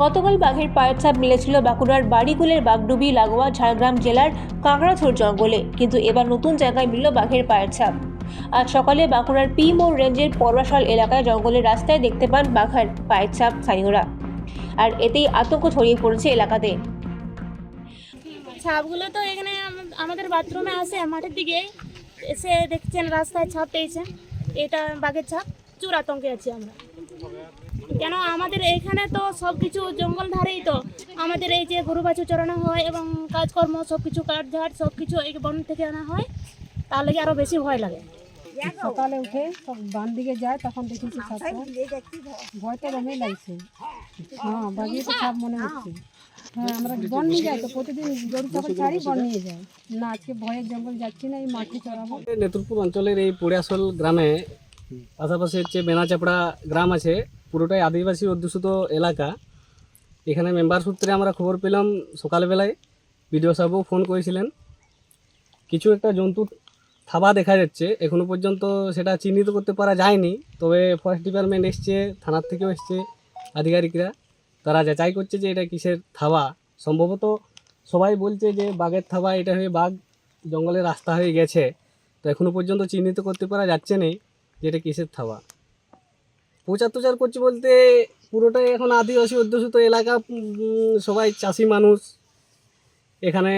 গতকাল বাঘের পায়ের ছাপ মিলেছিল বাঁকুড়ার বাড়িগুলের বাগডুবি, লাগোয়া, ঝাড়গ্রাম জেলার কাঁকড়াঝোড় জঙ্গলে। কিন্তু এবার নতুন জায়গায় মিলল বাঘের পায়ের ছাপ। আজ সকালে বাঁকুড়ার পি মোড় রেঞ্জের পরবাশাল এলাকায় জঙ্গলের রাস্তায় দেখতে পান বাঘের পায়ের ছাপ স্থানীয়রা। আর এতেই আতঙ্ক ছড়িয়ে পড়েছে এলাকাতে। ছাপগুলো তো এখানে আমাদের বাথরুমে আসে মাঠের দিকে এসে দেখছেন রাস্তায় ছাপ পেয়েছেন এটা বাঘের ছাপ। চুর আতঙ্কে আছি আমরা। কেন আমাদের এখানে তো সব কিছু জঙ্গল ধারেই তো। আমাদের এই যে গরু বাছু চড়ানো হয় এবং কাজকর্ম সব কিছু কাঠঝাট সব কিছু এই বন থেকে আনা হয় তার কি আরও বেশি ভয় লাগে। সকালে উঠে সব বান দিকে যায় তখন দেখেছি সাপটা ভয় তো দমে লাগছে। হ্যাঁ বাগিয়ে তো সাপ মনে হচ্ছে। হ্যাঁ আমরা বন নিয়ে যাই তো প্রতিদিন গরু ছাগল ছাড়ি বন নিয়ে যাই। না আজকে ভয়ের জঙ্গল যাচ্ছি না এই মাঠে চড়াবো। নেত্রপুর অঞ্চলের এই পোড়িয়াশোল গ্রামে পাশাপাশি হচ্ছে বেনাচাপড়া গ্রাম আছে, পুরোটাই আদিবাসী অধ্যুষিত এলাকা। এখানে মেম্বার সূত্রে আমরা খবর পেলাম সকালবেলায়, বিডিও সাহেবও ফোন করেছিলেন। কিছু একটা জন্তুর থাবা দেখা যাচ্ছে, এখনও পর্যন্ত সেটা চিহ্নিত করতে পারা যায়নি। তবে ফরেস্ট ডিপার্টমেন্ট এসছে, থানার থেকেও এসছে আধিকারিকরা। তারা যাচাই করছে যে এটা কিসের থাবা। সম্ভবত সবাই বলছে যে বাঘের থাবা, এটা হয়ে বাঘ জঙ্গলের রাস্তা হয়ে গেছে। তো এখনও পর্যন্ত চিহ্নিত করতে পারা যাচ্ছে না যে এটা কিসের থাবা। প্রচার টচার করছে বলতে পুরোটাই এখন আদিবাসী অধ্যুষিত এলাকা সবাই চাষি মানুষ। এখানে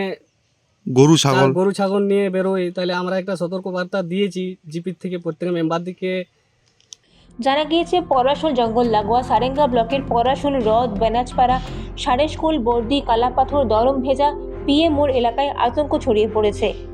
গরু ছাগল। গরু ছাগল নিয়ে বেরোয় তাহলে আমরা একটা সতর্ক বার্তা দিয়েছি জিপির থেকে প্রত্যেক মেম্বারদিকে জানা গিয়েছে পরাশোল জঙ্গল লাগোয়া সারেঙ্গা ব্লকের পরাশোল হ্রদ বেনাজপাড়া সারেশকুল বর্দি কালাপাথর দরম ভেজা পিএ মোড় এলাকায় আতঙ্ক ছড়িয়ে পড়েছে।